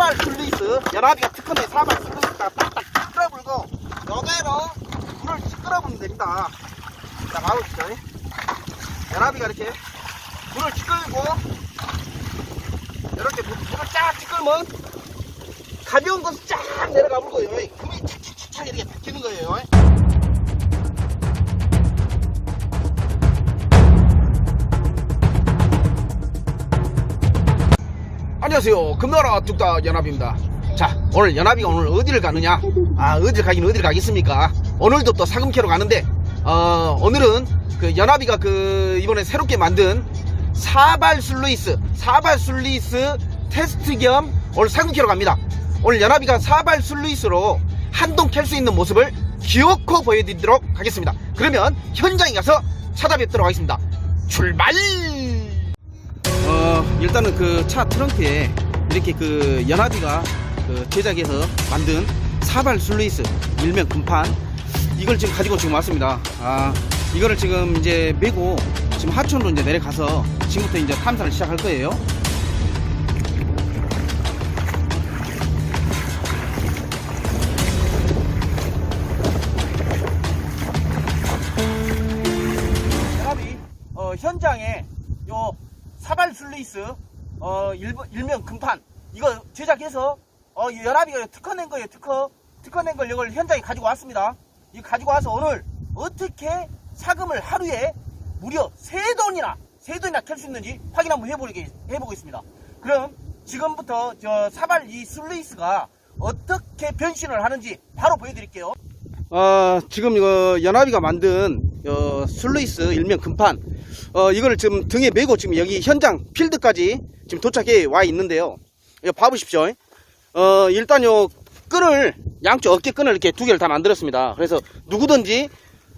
사발 슬루이스. 연합이가 특허된 사발 슬루이스가 딱딱 끌어불고 여기로 물을 끌어부면 됩니다. 자 가보시죠 연합이가 이렇게 물을 끌고 이렇게 물- 물을 쫙 끌면 가벼운 것은 쫙 내려가 불고요. 금이 착착착착 이렇게 박히는 거예요 안녕하세요. 금나라 뚝딱 연합입니다. 자, 오늘 연합이가 오늘 어디를 가느냐? 아, 어디를 가긴 어디를 가겠습니까? 오늘도 또 사금 캐러 가는데, 어, 오늘은 그 연합이가 그 이번에 새롭게 만든 사발 슬루이스, 사발 슬루이스 테스트 겸 오늘 사금 캐러 갑니다. 오늘 연합이가 사발 슬루이스로 한동 캘 수 있는 모습을 기어코 보여드리도록 하겠습니다. 그러면 현장에 가서 찾아뵙도록 하겠습니다. 출발! 어, 일단은 그 차 트렁크에 이렇게 그 연합이가 그 제작해서 만든 사발 슬루이스 일명 금판 이걸 지금 가지고 지금 왔습니다. 아, 이거를 지금 이제 메고 지금 하천으로 이제 내려가서 지금부터 이제 탐사를 시작할 거예요. 연합이 어, 현장에 요 사발 슬루이스 어, 일, 일명 금판. 이거 제작해서 어, 이 연합이가 특허 낸 거예요 특허. 특허 낸 걸 이걸 현장에 가지고 왔습니다. 이거 가지고 와서 오늘 어떻게 사금을 하루에 무려 세 돈이나 세 돈이나 캘 수 있는지 확인 한번 해보게, 해보겠습니다. 그럼 지금부터 저 사발 이 슬루이스가 어떻게 변신을 하는지 바로 보여드릴게요. 어, 지금 이거 연합이가 만든 어, 슬루이스 일명 금판 어, 이거를 지금 등에 메고 지금 여기 현장 필드까지 지금 도착해 와 있는데요. 이거 봐보십시오. 어, 일단 요 끈을 양쪽 어깨 끈을 이렇게 두 개를 다 만들었습니다. 그래서 누구든지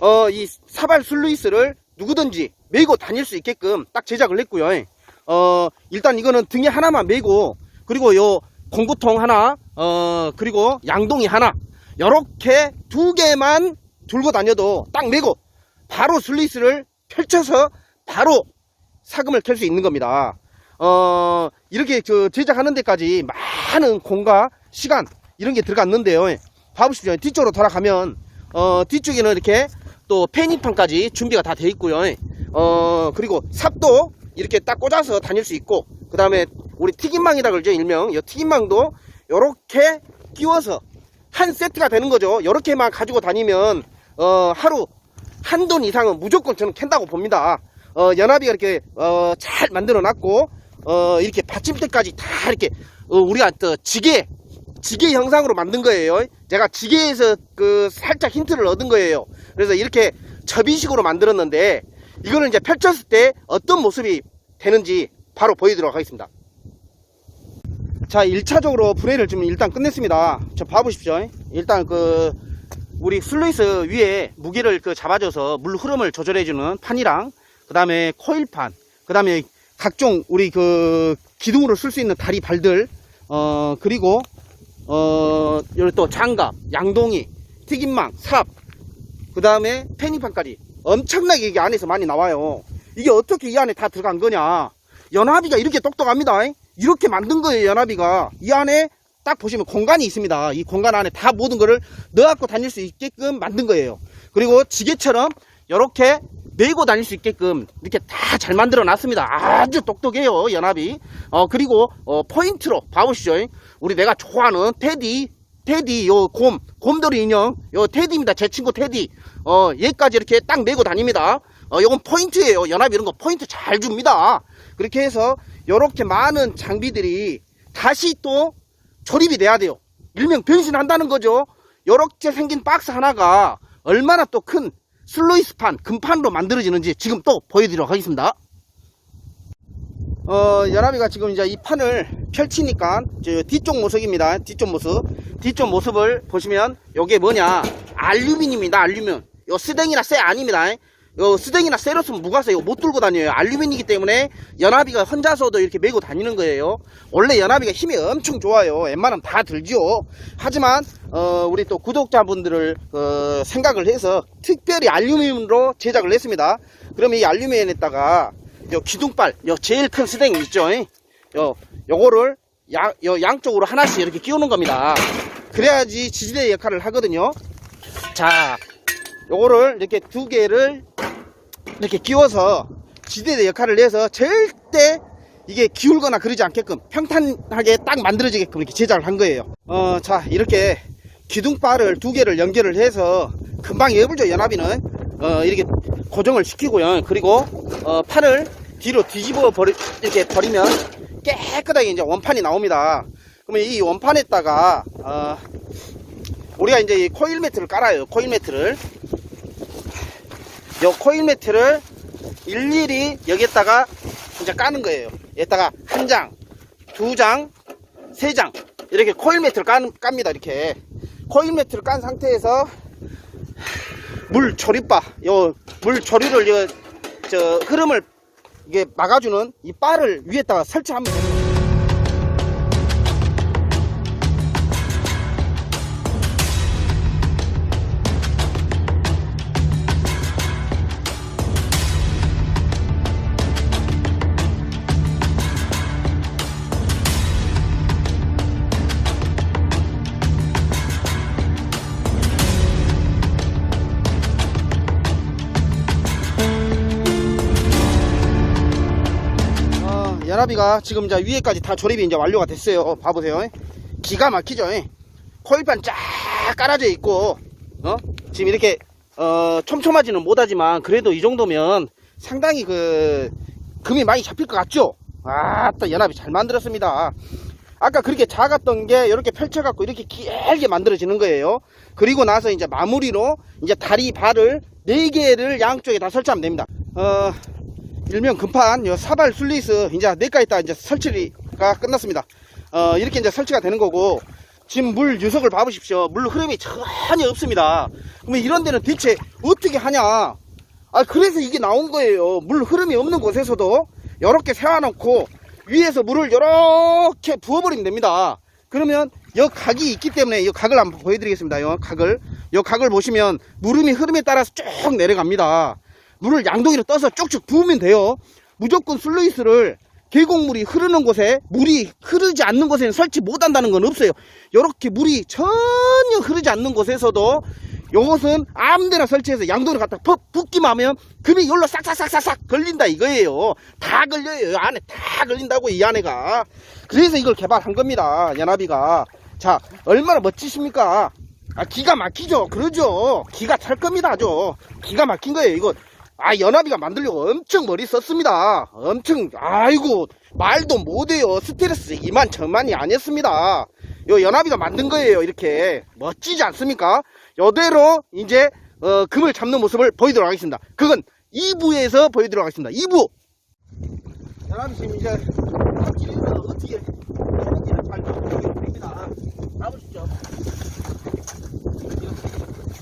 어, 이 사발 슬루이스를 누구든지 메고 다닐 수 있게끔 딱 제작을 했고요. 어, 일단 이거는 등에 하나만 메고 그리고 요 공구통 하나 어, 그리고 양동이 하나 요렇게 두 개만 들고 다녀도 딱 메고 바로 슬리스를 펼쳐서 바로 사금을 캘 수 있는 겁니다. 어, 이렇게 그 제작하는 데까지 많은 공과 시간 이런 게 들어갔는데요. 봐보십시오. 뒤쪽으로 돌아가면 어, 뒤쪽에는 이렇게 또 페니판까지 준비가 다 돼 있고요. 어, 그리고 삽도 이렇게 딱 꽂아서 다닐 수 있고 그 다음에 우리 튀김망이라 그러죠 일명 이 튀김망도 이렇게 끼워서 한 세트가 되는 거죠. 이렇게만 가지고 다니면 어, 하루 한 돈 이상은 무조건 저는 캔다고 봅니다. 어, 연합이가 이렇게 어, 잘 만들어 놨고 어, 이렇게 받침대까지 다 이렇게 어, 우리가 또 지게 지게 형상으로 만든 거예요. 제가 지게에서 그 살짝 힌트를 얻은 거예요. 그래서 이렇게 접이식으로 만들었는데 이거는 이제 펼쳤을 때 어떤 모습이 되는지 바로 보여드리도록 하겠습니다. 자, 1차적으로 브레이를 좀 일단 끝냈습니다. 저 봐보십시오. 일단 그, 우리 슬루이스 위에 무게를 그 잡아줘서 물 흐름을 조절해주는 판이랑, 그 다음에 코일판, 그 다음에 각종 우리 그 기둥으로 쓸 수 있는 다리 발들, 어, 그리고, 어, 또 장갑, 양동이, 튀김망, 삽, 그 다음에 페니판까지 엄청나게 이게 안에서 많이 나와요. 이게 어떻게 이 안에 다 들어간 거냐. 연합이가 이렇게 똑똑합니다. 이렇게 만든 거예요, 연합이가. 이 안에 딱 보시면 공간이 있습니다. 이 공간 안에 다 모든 거를 넣어갖고 다닐 수 있게끔 만든 거예요. 그리고 지게처럼 이렇게 메고 다닐 수 있게끔 이렇게 다 잘 만들어 놨습니다. 아주 똑똑해요, 연합이. 어, 그리고, 어, 포인트로 봐보시죠. 우리 내가 좋아하는 테디, 테디, 요 곰, 곰돌이 인형, 요 테디입니다. 제 친구 테디. 어, 얘까지 이렇게 딱 메고 다닙니다. 어, 요건 포인트예요. 연합이 이런 거 포인트 잘 줍니다. 그렇게 해서 요렇게 많은 장비들이 다시 또 조립이 돼야 돼요. 일명 변신한다는 거죠. 요렇게 생긴 박스 하나가 얼마나 또 큰 슬로이스판, 금판으로 만들어지는지 지금 또 보여드리도록 하겠습니다. 어, 연합이가 지금 이제 이 판을 펼치니까 저 뒤쪽 모습입니다. 뒤쪽 모습. 뒤쪽 모습을 보시면 요게 뭐냐. 알루미늄입니다. 알루미늄. 요 스댕이나 쇠 아닙니다. 요 스댕이나 쇠로스는 무가서 이거 못 들고 다녀요. 알루미늄이기 때문에 연합이가 혼자서도 이렇게 메고 다니는 거예요. 원래 연합이가 힘이 엄청 좋아요. 웬만하면 다 들죠. 하지만 어, 우리 또 구독자분들을 어, 생각을 해서 특별히 알루미늄으로 제작을 했습니다. 그러면 이 알루미늄에다가 요 기둥발, 요 제일 큰 스댕 있죠? 요, 요거를 양, 요 양쪽으로 하나씩 이렇게 끼우는 겁니다. 그래야지 지지대 역할을 하거든요. 자, 요거를 이렇게 두 개를 이렇게 끼워서 지지대 역할을 해서 절대 이게 기울거나 그러지 않게끔 평탄하게 딱 만들어지게끔 이렇게 제작을 한 거예요. 어, 자, 이렇게 기둥바를 두 개를 연결을 해서 금방 예불죠, 연합이는. 어, 이렇게 고정을 시키고요. 그리고, 어, 판을 뒤로 뒤집어 버리, 이렇게 버리면 깨끗하게 이제 원판이 나옵니다. 그러면 이 원판에다가, 어, 우리가 이제 이 코일 매트를 깔아요. 코일 매트를. 요 코일 매트를 일일이 여기에다가 이제 까는 거예요. 여기다가 한 장, 두 장, 세 장. 이렇게 코일 매트를 까, 깝니다. 이렇게. 코일 매트를 깐 상태에서 물 조리바, 요, 물 조리를, 요, 저, 흐름을 이게 막아주는 이 바를 위에다가 설치하면. 어, 연합이가 지금 이제 위에까지 다 조립이 이제 완료가 됐어요. 봐보세요. 기가 막히죠. 코일판 쫙 깔아져 있고, 어? 지금 이렇게, 어, 촘촘하지는 못하지만, 그래도 이 정도면 상당히 그, 금이 많이 잡힐 것 같죠? 아, 또 연합이 잘 만들었습니다. 아까 그렇게 작았던 게 이렇게 펼쳐갖고 이렇게 길게 만들어지는 거예요. 그리고 나서 이제 마무리로 이제 다리 발을 4개를 양쪽에 다 설치하면 됩니다. 어, 일명 금판, 요 사발 슬리스 이제 내가 있다 이제 설치가 끝났습니다. 어, 이렇게 이제 설치가 되는 거고 지금 물 유석을 봐보십시오. 물 흐름이 전혀 없습니다. 그러면 이런 데는 대체 어떻게 하냐? 아, 그래서 이게 나온 거예요. 물 흐름이 없는 곳에서도 이렇게 세워놓고 위에서 물을 이렇게 부어버리면 됩니다. 그러면 여 각이 있기 때문에 이 각을 한번 보여드리겠습니다. 요 각을 요 각을 보시면 물음이 흐름에 따라서 쭉 내려갑니다. 물을 양동이로 떠서 쭉쭉 부으면 돼요. 무조건 슬루이스를 계곡물이 흐르는 곳에 물이 흐르지 않는 곳에는 설치 못한다는 건 없어요. 이렇게 물이 전혀 흐르지 않는 곳에서도 요것은 아무데나 설치해서 양동이를 갖다 퍽 붓기만 하면 금이 열로 싹싹싹싹싹 걸린다 이거예요. 다 걸려요. 이 안에 다 걸린다고 이 안에가. 그래서 이걸 개발한 겁니다. 연합이가. 자, 얼마나 멋지십니까? 아, 기가 막히죠? 그러죠? 기가 찰 겁니다, 아주. 기가 막힌 거예요, 이거. 아, 연합이가 만들려고 엄청 머리 썼습니다. 엄청, 아이고, 말도 못해요. 스트레스 이만 저만이 아니었습니다. 요 연합이가 만든 거예요, 이렇게. 멋지지 않습니까? 요대로 이제, 어, 금을 잡는 모습을 보여드리도록 하겠습니다. 그건 2부에서 보여드리도록 하겠습니다. 2부! 연합이 지금 이제, 삽질을 어떻게 하는지를 잘 보여드립니다. 나보십시오.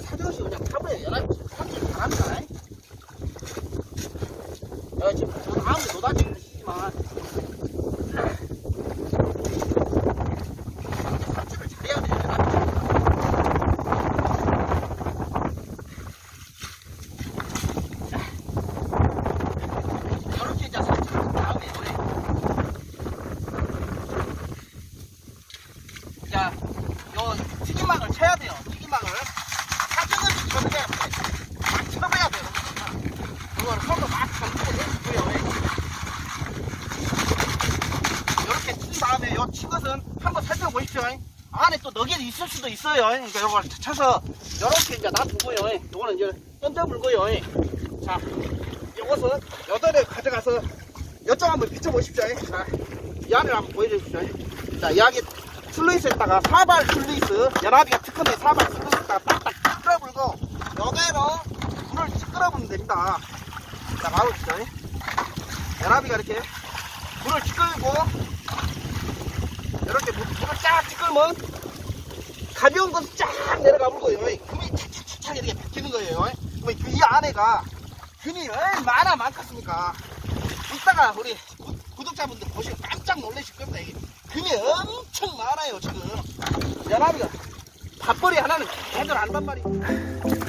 사정없이 그냥 타버려요. 연합이 삽질 잘합니다. 야, 지금 저도 아무리 노다지는 시지만 삽질을 잘해야 다음에 자, 요 튀김막을 쳐야 돼요. 튀김막을 사정없이 쳐야 돼요. 막 쳐봐야 돼요. 그걸 손으로 막 정리를 해주고요. 이렇게 친 다음에 요 친 것은 한번 살펴보십시오. 안에 또 너겟이 있을 수도 있어요. 그러니까 요걸 쳐서 이렇게 이제 놔두고요. 요거는 이제 던져 물고요. 자, 요것은 여덟에 가져가서 이쪽 한번 비춰보십시오. 자, 이 안을 한번 보여주십시오. 자, 여기 슬루이스에다가 사발 슬루이스, 연합이가 특허된 사발 슬루이스에다가 딱딱 끌어불고, 여기로 물을 끌어보면 됩니다. 자, 바로 보시죠. 연합이가 이렇게 물을 찌끌고, 이렇게 물- 물을 쫙 찌끌면, 가벼운 것은 쫙 내려가 불고요. 금이 착착착착 이렇게 박히는 거예요. 그러면 이 안에가 균이 얼마나 많겠습니까? 이따가 우리 구- 구독자분들 보시면 깜짝 놀라실 겁니다. 이게 균이 엄청 많아요, 지금. 연합이가 밥벌이 하나는 개들 안단 말이에요.